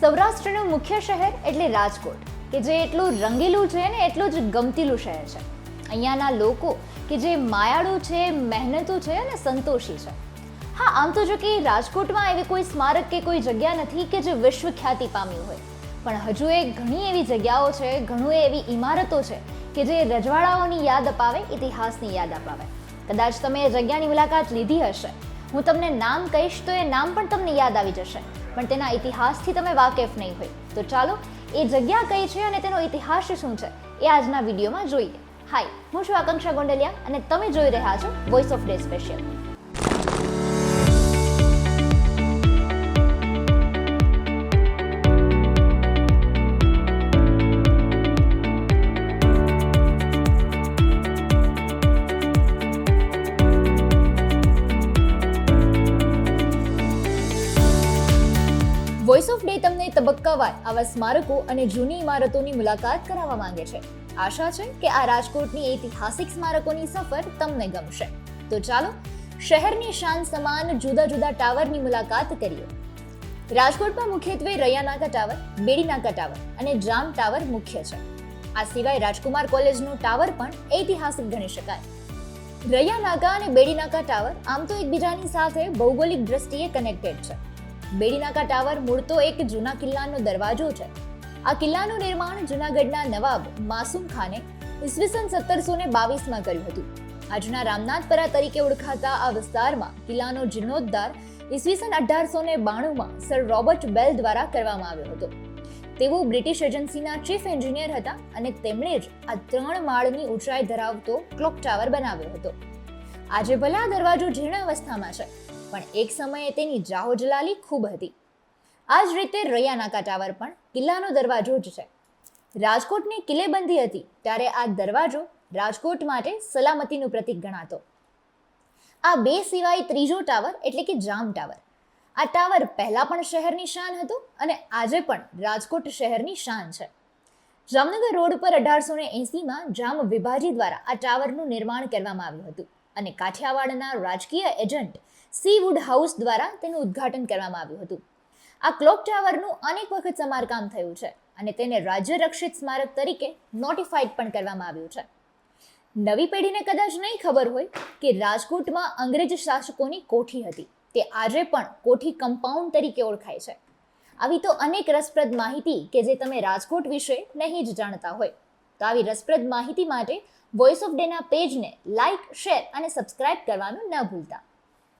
સૌરાષ્ટ્રનું મુખ્ય શહેર એટલે રાજકોટ, કે જે એટલું રંગીલું છે ને એટલું જ ગમતીલું શહેર છે. અહીંયાના લોકો કે જે માયાળુ છે, મહેનતુ છે અને સંતોષી છે. હા, આમ તો જો કે રાજકોટમાં એવી કોઈ સ્મારક કે કોઈ જગ્યા નથી કે જે વિશ્વ ખ્યાતિ પામ્યું હોય. પણ હજુ એ ઘણી એવી જગ્યાઓ છે, ઘણું એવી ઇમારતો છે કે જે રજવાડાઓની યાદ અપાવે, ઇતિહાસની યાદ અપાવે. કદાચ તમે એ જગ્યાની મુલાકાત લીધી હશે. હું તમને નામ કહીશ તો એ નામ પણ તમને યાદ આવી જશે. પણ તેના ઇતિહાસથી તમે વાકેફ નહીં હોય. તો ચાલો, એ જગ્યા કઈ છે અને તેનો ઇતિહાસ શું છે, એ આજના વિડીયોમાં જોઈએ. હાય હું છું આકાંક્ષા ગોંડલિયા અને તમે જોઈ રહ્યા છો voice of day special voice of day તમને તબક્કાવાર આવા સ્મારકો અને જૂની ઇમારતોની મુલાકાત કરાવવા માંગે છે. આશા છે કે આ રાજકોટની ઐતિહાસિક સ્મારકોની સફર તમને ગમશે. તો ચાલો, શહેરની શાન સમાન જુદા જુદા ટાવરની મુલાકાત કરીએ. રાજકોટમાં મુખ્યત્વે રૈયાનાકા ટાવર, બેડીનાકા ટાવર અને જામ ટાવર મુખ્ય છે. આ સિવાય રાજકુમાર કોલેજનો ટાવર પણ ઐતિહાસિક ગણી શકાય. રૈયાનાકા અને બેડીનાકા ટાવર આમ તો એકબીજાની સાથે ભૌગોલિક દ્રષ્ટિએ કનેક્ટેડ છે. બેડીનાકા ટાવર મૂળ તો એક જૂના કિલ્લાનો દરવાજો છે. આ કિલ્લાનું નિર્માણ જૂનાગઢના નવાબ માસુમ ખાને ઈસવીસન સત્તરસો ને બાવીસમાં કર્યું હતું. આજના રામનાથપરા તરીકે ઓળખાતા આ વિસ્તારમાં કિલ્લાનો જીર્ણોદ્ધાર ઈસવીસન અઢારસો ને બાણુંમાં સર રોબર્ટ બેલ દ્વારા કરવામાં આવ્યો હતો. તેઓ બ્રિટિશ એજન્સીના ચીફ એન્જિનિયર હતા અને તેમણે જ આ ત્રણ માળની ઊંચાઈ ધરાવતો ક્લોક ટાવર બનાવ્યો હતો. આજે ભલે આ દરવાજો જીર્ણ અવસ્થામાં છે. પણ એક સમયે તેની જાહોજલાલી ખૂબ હતી. આ જ રીતે રૈયાનાકા ટાવર પણ કિલ્લાનો દરવાજો જ છે. રાજકોટની કિલ્લેબંધી હતી ત્યારે આ દરવાજો રાજકોટ માટે સલામતીનું પ્રતીક ગણાતો. આ બે સિવાય ત્રીજો ટાવર એટલે કે જામ ટાવર. આ ટાવર પહેલાં પણ શહેરની શાન હતું અને આજે પણ રાજકોટ શહેરની શાન છે. જામનગર રોડ પર અઢારસો ને એંસીમાં જામ વિભાજી દ્વારા આ ટાવરનું નિર્માણ કરવામાં આવ્યું હતું. અને કાઠિયાવાડના રાજકીય એજન્ટ સી વુડ હાઉસ દ્વારા તેનું ઉદ્ઘાટન કરવામાં આવ્યું હતું. આ ક્લોક ટાવરનું અનેક વખત સમારકામ થયું છે અને તેને રાજ્ય રક્ષિત સ્મારક તરીકે નોટિફાઈડ પણ કરવામાં આવ્યું છે. નવી પેઢીને કદાચ નહીં ખબર હોય કે રાજકોટમાં અંગ્રેજ શાસકોની કોઠી હતી. તે આજે પણ કોઠી કમ્પાઉન્ડ તરીકે ઓળખાય છે. આવી તો અનેક રસપ્રદ માહિતી કે જે તમે રાજકોટ વિશે નહીં જ જાણતા હોય. તો આવી રસપ્રદ માહિતી માટે વોઇસ ઓફ ડેના પેજને લાઇક શેર અને સબસ્ક્રાઇબ કરવાનું ન ભૂલતા.